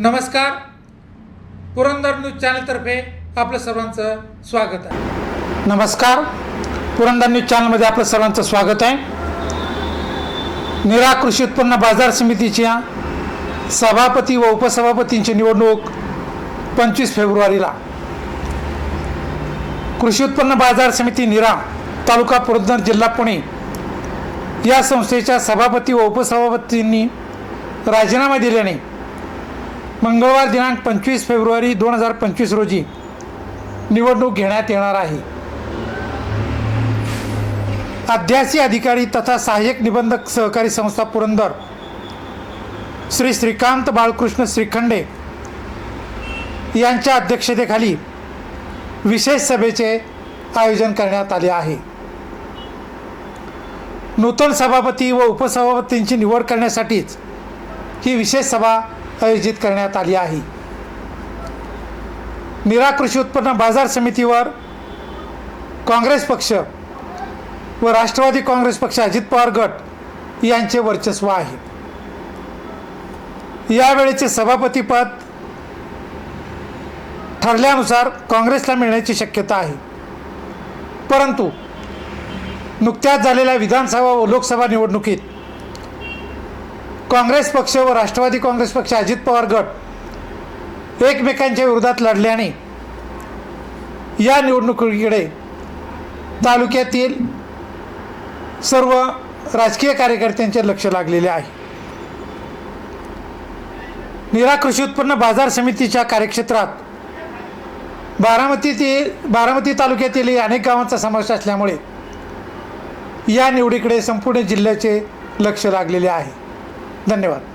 नमस्कार. पुरंदर न्यूज चॅनलतर्फे आपलं सर्वांचं स्वागत आहे. नमस्कार. पुरंदर न्यूज चॅनलमध्ये आपलं सर्वांचं स्वागत आहे. निरा कृषी उत्पन्न बाजार समितीच्या सभापती व उपसभापतींची निवडणूक पंचवीस फेब्रुवारीला. कृषी उत्पन्न बाजार समिती निरा तालुका पुरंदर जिल्हा पुणे या संस्थेच्या सभापती व उपसभापतींनी राजीनामा दिल्याने मंगळवार दिनांक पंचवीस फेब्रुवारी दोन हजार पंचवीस रोजी निवडणूक घेण्यात येणार आहे. अध्यासी अधिकारी तथा सहाय्यक निबंधक सहकारी संस्था पुरंदर श्री श्रीकांत बाळकृष्ण श्रीखंडे यांच्या अध्यक्षतेखाली विशेष सभेचे आयोजन करण्यात आले आहे. नूतन सभापती व उपसभापतींची निवड करण्यासाठीच ही विशेष सभा आयोजित करण्यात आली आहे. निरा कृषी उत्पन्न बाजार समितीवर काँग्रेस पक्ष व राष्ट्रवादी काँग्रेस पक्ष अजित पवार गट यांचे वर्चस्व आहे. यावेळेचे सभापतीपद ठरल्यानुसार काँग्रेसला मिळण्याची शक्यता आहे. परंतु नुकत्याच झालेल्या विधानसभा व लोकसभा निवडणुकीत काँग्रेस पक्ष व राष्ट्रवादी काँग्रेस पक्ष अजित पवार गट एकमेकांच्या विरोधात लढल्याने या निवडणुकीकडे तालुक्यातील सर्व राजकीय कार्यकर्त्यांचे लक्ष लागलेले आहे. निरा कृषी उत्पन्न बाजार समितीच्या कार्यक्षेत्रात बारामती ते बारामती तालुक्यातील अनेक गावांचा समावेश असल्यामुळे या निवडीकडे संपूर्ण जिल्ह्याचे लक्ष लागलेले आहे. धन्यवाद.